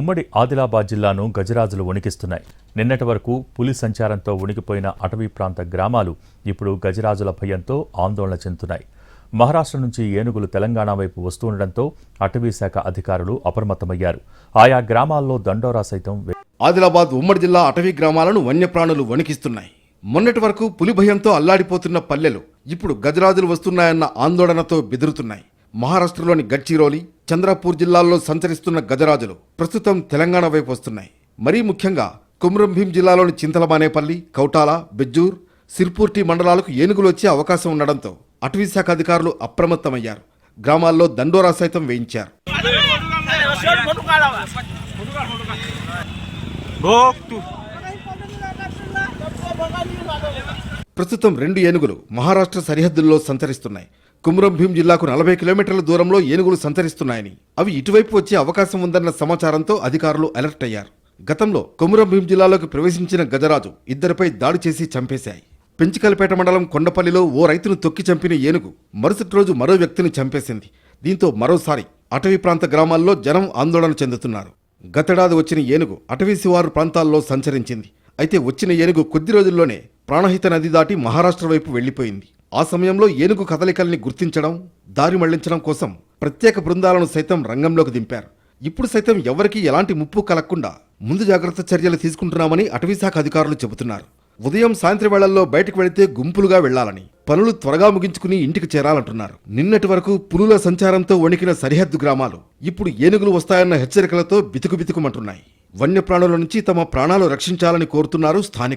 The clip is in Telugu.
ఉమ్మడి ఆదిలాబాద్ జిల్లాను గజరాజులు వణికిస్తున్నాయి. నిన్నటి వరకు పులి సంచారంతో ఉనికిపోయిన అటవీ ప్రాంత గ్రామాలు ఇప్పుడు గజరాజుల భయంతో ఆందోళన చెందుతున్నాయి. మహారాష్ట్ర నుంచి ఏనుగులు తెలంగాణ వైపు వస్తుండటంతో అటవీ శాఖ అధికారులు అప్రమత్తమయ్యారు. ఆయా గ్రామాల్లో దండోరా సైతం ఆదిలాబాద్ ఉమ్మడి జిల్లా అటవీ గ్రామాలను వన్యప్రాణులు వణికిస్తున్నాయి. మొన్నటి వరకు పులి భయంతో అల్లాడిపోతున్న పల్లెలు ఇప్పుడు గజరాజులు వస్తున్నాయన్న ఆందోళనతో బెదురుతున్నాయి. మహారాష్ట్రలోని గడ్చిరోలి చంద్రపూర్ జిల్లాల్లో సంచరిస్తున్న గజరాజులు ప్రస్తుతం తెలంగాణ వైపు వస్తున్నాయి. మరీ ముఖ్యంగా కుమ్రంభీం జిల్లాలోని చింతలమానేపల్లి కౌటాల బెజ్జూర్ సిర్పూర్టి మండలాలకు ఏనుగులు వచ్చే అవకాశం ఉండడంతో అటవీ శాఖ అధికారులు అప్రమత్తమయ్యారు. గ్రామాల్లో దండోరా సైతం వేయించారు. ప్రస్తుతం రెండు ఏనుగులు మహారాష్ట్ర సరిహద్దుల్లో సంచరిస్తున్నాయి. కుమ్రంభీం జిల్లాకు నలభై కిలోమీటర్ల దూరంలో ఏనుగులు సంచరిస్తున్నాయని. అవి ఇటువైపు వచ్చే అవకాశం ఉందన్న సమాచారంతో అధికారులు అలర్ట్ అయ్యారు. గతంలో కుమ్రం జిల్లాలోకి ప్రవేశించిన గజరాజు ఇద్దరిపై దాడి చేసి చంపేశాయి. పెంచికలపేట మండలం కొండపల్లిలో ఓ రైతును తొక్కి చంపిన ఏనుగు మరుసటి రోజు మరో వ్యక్తిని చంపేసింది. దీంతో మరోసారి అటవీ ప్రాంత గ్రామాల్లో జనం ఆందోళన చెందుతున్నారు. గతేడాది వచ్చిన ఏనుగు అటవీ శివారు ప్రాంతాల్లో సంచరించింది. అయితే వచ్చిన ఏనుగు కొద్ది రోజుల్లోనే ప్రాణహిత నది దాటి మహారాష్ట్ర వైపు వెళ్ళిపోయింది ఆ సమయంలో ఏనుగు కదలికల్ని గుర్తించడం దారి మళ్ళించడం కోసం ప్రత్యేక బృందాలను సైతం రంగంలోకి దింపారు. ఇప్పుడు సైతం ఎవరికీ ఎలాంటి ముప్పు కలగకుండా ముందు జాగ్రత్త చర్యలు తీసుకుంటున్నామని అటవీశాఖ అధికారులు చెబుతున్నారు. ఉదయం సాయంత్రం వేళల్లో బయటకు వెళితే గుంపులుగా వెళ్ళాలని పనులు త్వరగా ముగించుకుని ఇంటికి చేరాలంటున్నారు. నిన్నటి వరకు పులుల సంచారంతో వణికిన సరిహద్దు గ్రామాలు ఇప్పుడు ఏనుగులు వస్తాయన్న హెచ్చరికలతో బితుకు బితుకుమంటున్నాయి. వన్యప్రాణుల నుంచి తమ ప్రాణాలు రక్షించాలని కోరుతున్నారు స్థానికులు.